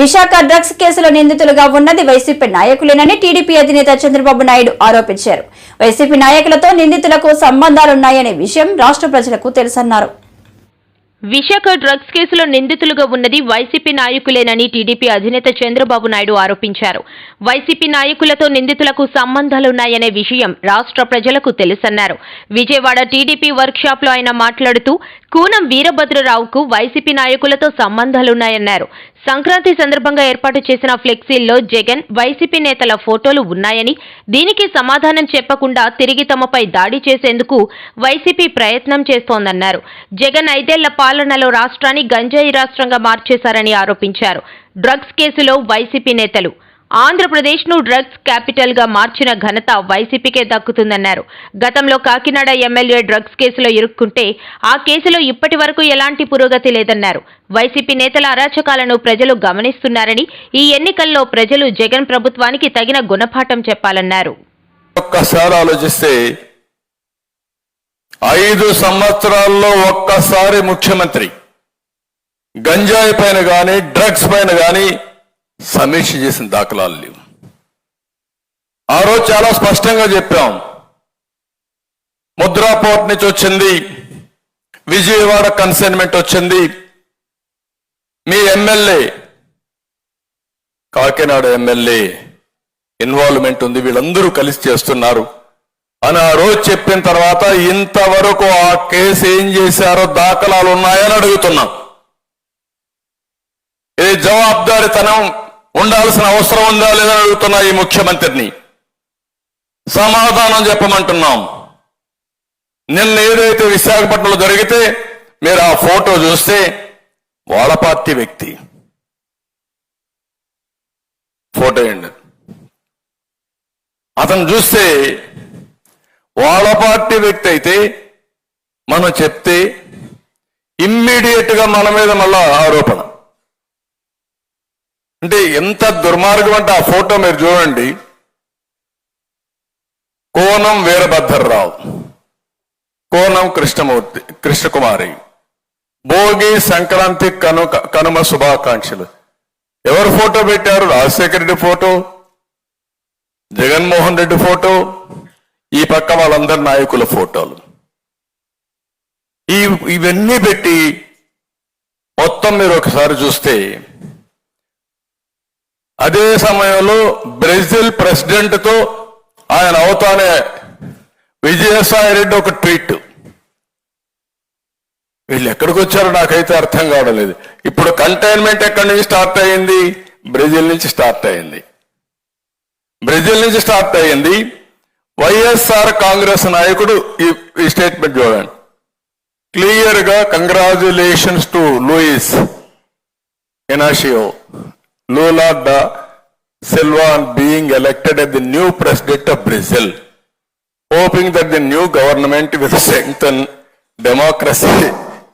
Visakha drugs కేసులో నిందితులుగా ఉన్నది వైసీపీ నాయకులేనని టీడీపీ అధినేత చంద్రబాబు నాయుడు ఆరోపించారు. వైసీపీ నాయకులతో నిందితులకు సంబంధాలున్నాయనే విషయం రాష్ట్ర ప్రజలకు తెలుసన్నారు. విశాఖ డ్రగ్స్ కేసులో నిందితులుగా ఉన్నది వైసీపీ నాయకులేనని టీడీపీ అధినేత చంద్రబాబు నాయుడు ఆరోపించారు. వైసీపీ నాయకులతో నిందితులకు సంబంధాలున్నాయనే విషయం రాష్ట్ర ప్రజలకు తెలుసన్నారు. విజయవాడ టీడీపీ వర్క్షాప్లో ఆయన మాట్లాడుతూ కూనం వీరభద్రరావుకు వైసీపీ నాయకులతో సంబంధాలున్నాయన్నారు. సంక్రాంతి సందర్భంగా ఏర్పాటు చేసిన ఫ్లెక్సీల్లో జగన్ వైసీపీ నేతల ఫోటోలు ఉన్నాయని దీనికి సమాధానం చెప్పకుండా తిరిగి తమపై దాడి చేసేందుకు వైసీపీ ప్రయత్నం చేస్తోందన్నారు. జగన్ ఐదేళ్ళ పాలనలో రాష్ట్రాన్ని గంజాయి రాష్ట్రంగా మార్చేశారని ఆరోపించారు. డ్రగ్స్ కేసులో వైసీపీ నేతలు ఆంధ్రప్రదేశ్ను డ్రగ్స్ క్యాపిటల్గా మార్చిన ఘనత వైసీపీకే దక్కుతుందన్నారు. గతంలో కాకినాడ ఎమ్మెల్యే డ్రగ్స్ కేసులో ఇరుక్కుంటే ఆ కేసులో ఇప్పటి వరకు ఎలాంటి పురోగతి లేదన్నారు. వైసీపీ నేతల అరాచకాలను ప్రజలు గమనిస్తున్నారని ఈ ఎన్నికల్లో ప్రజలు జగన్ ప్రభుత్వానికి తగిన గుణపాఠం చెప్పాలన్నారు. ఒక్కసారి ఆలోచిస్తే ఐదు సంవత్సరాల్లో ఒక్కసారి ముఖ్యమంత్రి గంజాయి పైన కానీ డ్రగ్స్ పైన కానీ సమీక్ష చేసిన దాఖలాలు లేవు. ఆ రోజు చాలా స్పష్టంగా చెప్పాం. ముద్రా పోర్ట్ నుంచి వచ్చింది. విజయవాడ కన్సైన్మెంట్ వచ్చింది. మీ ఎమ్మెల్యే కాకినాడ ఎమ్మెల్యే ఇన్వాల్వ్మెంట్ ఉంది. వీళ్ళందరూ కలిసి చేస్తున్నారు. అని ఆ రోజు చెప్పిన తర్వాత ఇంతవరకు ఆ కేసు ఏం చేశారో దాఖలాలు ఉన్నాయని అడుగుతున్నాం. ఇది జవాబుదారితనం ఉండాల్సిన అవసరం ఉందా లేదని అడుగుతున్నా ఈ ముఖ్యమంత్రిని. సమాధానం చెప్పమంటున్నాం. నిన్న ఏదైతే విశాఖపట్నంలో జరిగితే మీరు ఆ ఫోటో చూస్తే వాళ్ళ వ్యక్తి. ఫోటో అండి అతను చూస్తే వాళ్ళ వ్యక్తి అయితే మనం చెప్తే ఇమ్మీడియట్గా మన మీద మళ్ళా ఆరోపణ. అంటే ఎంత దుర్మార్గం అంటే ఆ ఫోటో మీరు చూడండి. కోనం వీరభద్రరావు. కోనం కృష్ణమూర్తి కృష్ణకుమారి. భోగి సంక్రాంతి కను కనుమ శుభాకాంక్షలు. ఎవరు ఫోటో పెట్టారు? రాజశేఖర రెడ్డి ఫోటో జగన్మోహన్ రెడ్డి ఫోటో ఈ పక్క వాళ్ళందరి నాయకుల ఫోటోలు. ఈ ఇవన్నీ పెట్టి మొత్తం మీరు ఒకసారి చూస్తే అదే సమయంలో బ్రెజిల్ ప్రెసిడెంట్తో ఆయన అవుతానే విజయసాయి రెడ్డి ఒక ట్వీట్. వీళ్ళు ఎక్కడికి వచ్చారో నాకైతే అర్థం కావడం లేదు ఇప్పుడు కంటైన్మెంట్ ఎక్కడి నుంచి స్టార్ట్ అయ్యింది? బ్రెజిల్ నుంచి స్టార్ట్ అయ్యింది. బ్రెజిల్ నుంచి స్టార్ట్ అయ్యింది. వైఎస్ఆర్ కాంగ్రెస్ నాయకుడు ఈ స్టేట్మెంట్ చూడండి. క్లియర్గా congratulations to Luiz Inacio. Lula da Silva being elected as the new president of Brazil, hoping that the new government will strengthen democracy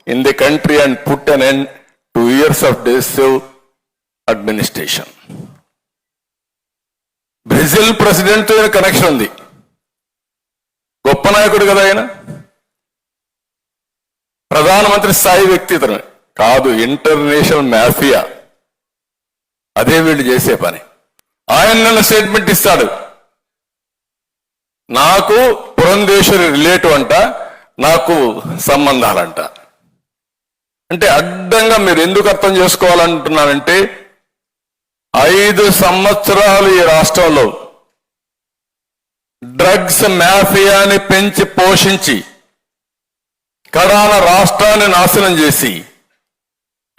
in the country and put an end to years of decisive administration. Brazil ప్రెసిడెంట్తో connection ఉంది గొప్ప నాయకుడు కదా ఆయన ప్రధానమంత్రి స్థాయి వ్యక్తి ఇతను కాదు ఇంటర్నేషనల్ మాఫియా అదే వీళ్ళు చేసే పని. ఆయన స్టేట్మెంట్ ఇస్తాడు. నాకు పురంధేశ్వరి రిలేటివ్ అంట నాకు సంబంధాలంట. అంటే అడ్డంగా మీరు ఎందుకు అర్థం చేసుకోవాలంటున్నానంటే ఐదు సంవత్సరాలు ఈ రాష్ట్రంలో డ్రగ్స్ మాఫియాని పెంచి పోషించి కడాన రాష్ట్రాన్ని నాశనం చేసి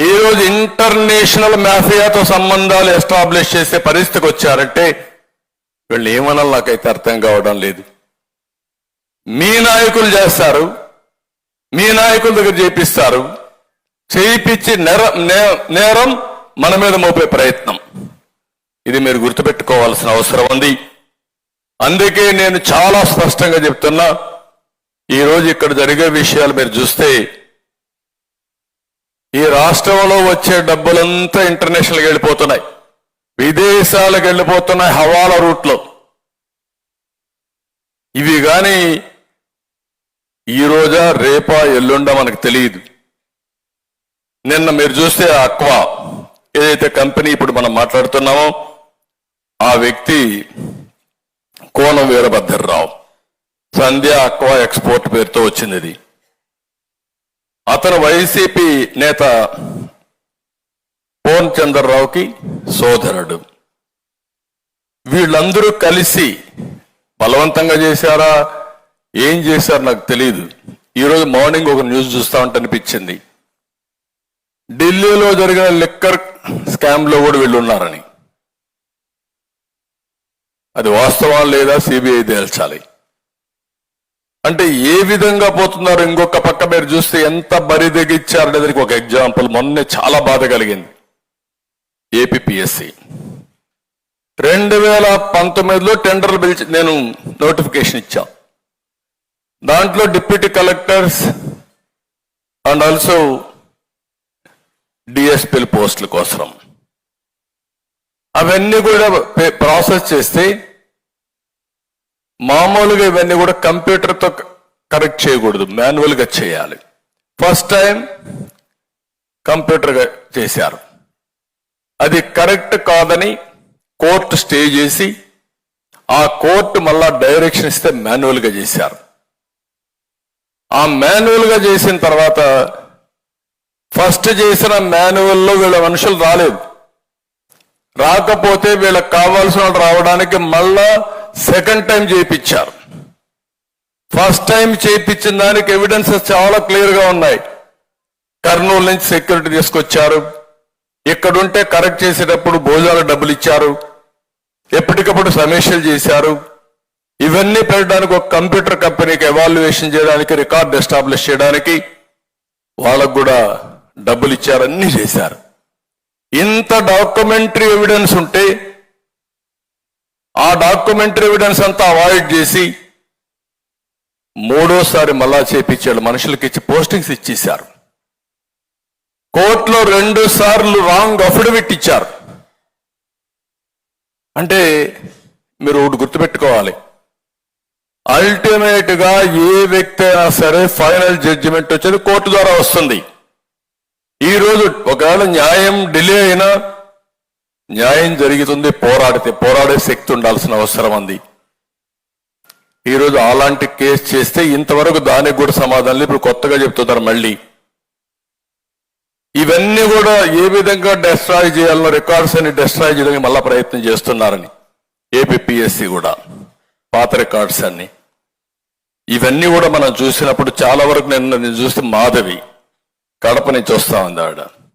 ఈరోజు ఇంటర్నేషనల్ మాఫియాతో సంబంధాలు ఎస్టాబ్లిష్ చేసే పరిస్థితికి వచ్చారంటే వీళ్ళు ఏమనాలి నాకైతే అర్థం కావడం లేదు. మీ నాయకులు చేస్తారు మీ నాయకుల దగ్గర చేపిస్తారు చేయిపించి నేర నే- నేరం మన మీద మోపే ప్రయత్నం. ఇది మీరు గుర్తుపెట్టుకోవాల్సిన అవసరం ఉంది. అందుకే నేను చాలా స్పష్టంగా చెప్తున్నా ఈ రోజు ఇక్కడ జరిగే విషయాలు మీరు చూస్తే ఈ రాష్ట్రంలో వచ్చే డబ్బులంతా ఇంటర్నేషనల్కి వెళ్ళిపోతున్నాయి. విదేశాలకు వెళ్ళిపోతున్నాయి హవాలా రూట్లో. ఇవి కానీ ఈ రోజా రేపా ఎల్లుండా మనకు తెలియదు. నిన్న మీరు చూస్తే అక్వా ఏదైతే కంపెనీ ఇప్పుడు మనం మాట్లాడుతున్నామో ఆ వ్యక్తి కోనం వీరభద్రరావు. సంధ్య అక్వా ఎక్స్పోర్ట్ పేరుతో వచ్చింది ఇది. అతను వైసీపీ నేత పోన్ చంద్రరావుకి సోదరుడు. వీళ్ళందరూ కలిసి బలవంతంగా చేశారా? ఏం చేశారు నాకు తెలియదు ఈరోజు మార్నింగ్ ఒక న్యూస్ చూస్తా ఉంటే అనిపించింది. ఢిల్లీలో జరిగిన లిక్కర్ స్కామ్లో కూడా వీళ్ళు ఉన్నారని. అది వాస్తవం లేదా? సిబిఐ తేల్చాలి. అంటే ఏ విధంగా పోతున్నారు? ఇంకొక పక్క మీరు చూస్తే ఎంత బరి తెగిచ్చారు? అనేది ఒక ఎగ్జాంపుల్ మొన్నే చాలా బాధ కలిగింది. ఏపీఎస్సి రెండు వేల పంతొమ్మిదిలో టెండర్లు పిలిచి నేను నోటిఫికేషన్ ఇచ్చా. దాంట్లో డిప్యూటీ కలెక్టర్స్ అండ్ ఆల్సో డిఎస్పీల పోస్టుల కోసం అవన్నీ కూడా ప్రాసెస్ చేస్తే మామూలుగా ఇవన్నీ కూడా కంప్యూటర్తో కరెక్ట్ చేయకూడదు మాన్యువల్గా చేయాలి. ఫస్ట్ టైం కంప్యూటర్గా చేశారు. అది కరెక్ట్ కాదని కోర్టు స్టే చేసి ఆ కోర్టు మళ్ళా డైరెక్షన్ ఇస్తే మాన్యువల్గా చేశారు. ఆ మాన్యువల్గా చేసిన తర్వాత ఫస్ట్ చేసిన మాన్యువల్లో వీళ్ళ మనుషులు రాలేదు. రాకపోతే వీళ్ళకి కావాల్సిన వాళ్ళు రావడానికి మళ్ళా సెకండ్ టైం చేయించారు ఫస్ట్ టైం చేయించిన దానికి ఎవిడెన్సెస్ చాలా క్లియర్గా ఉన్నాయి. కర్నూలు నుంచి సెక్యూరిటీ తీసుకొచ్చారు. ఇక్కడుంటే కరెక్ట్ చేసేటప్పుడు భోజనాలు డబ్బులు ఇచ్చారు. ఎప్పటికప్పుడు సమీక్షలు చేశారు. ఇవన్నీ పెట్టడానికి ఒక కంప్యూటర్ కంపెనీకి ఎవాల్యుయేషన్ చేయడానికి రికార్డ్ ఎస్టాబ్లిష్ చేయడానికి వాళ్ళకు కూడా డబ్బులు ఇచ్చారు అన్ని చేశారు. ఇంత డాక్యుమెంటరీ ఎవిడెన్స్ ఉంటే ఆ డాక్యుమెంటరీ ఎవిడెన్స్ అంతా అవాయిడ్ చేసి మూడోసారి మళ్ళా చేపించాడు. మనుషులకి ఇచ్చి పోస్టింగ్స్ ఇచ్చేశారు. కోర్టులో రెండు సార్లు రాంగ్ అఫిడవిట్ ఇచ్చారు. అంటే మీరు ఒకటి గుర్తుపెట్టుకోవాలి. అల్టిమేట్గా ఏ వ్యక్తి అయినా సరే ఫైనల్ జడ్జిమెంట్ వచ్చేది కోర్టు ద్వారా వస్తుంది. ఈ రోజు ఒకవేళ న్యాయం డిలే అయినా న్యాయం జరుగుతుంది పోరాడితే పోరాడే శక్తి ఉండాల్సిన అవసరం ఉంది ఈరోజు అలాంటి కేసు చేస్తే ఇంతవరకు దానికి కూడా సమాధానం లేదు. ఇప్పుడు కొత్తగా చెప్తున్నారు మళ్ళీ. ఇవన్నీ కూడా ఏ విధంగా డెస్ట్రాయ్ చేయాలనో రికార్డ్స్ అన్ని డెస్ట్రాయ్ చేయడానికి మళ్ళా ప్రయత్నం చేస్తున్నారని. ఏపీఎస్సి కూడా. పాత రికార్డ్స్ అన్ని. ఇవన్నీ కూడా మనం చూసినప్పుడు చాలా వరకు నేను నేను చూస్తే మాధవి. కడప నుంచి వస్తా ఉంది ఆవిడ.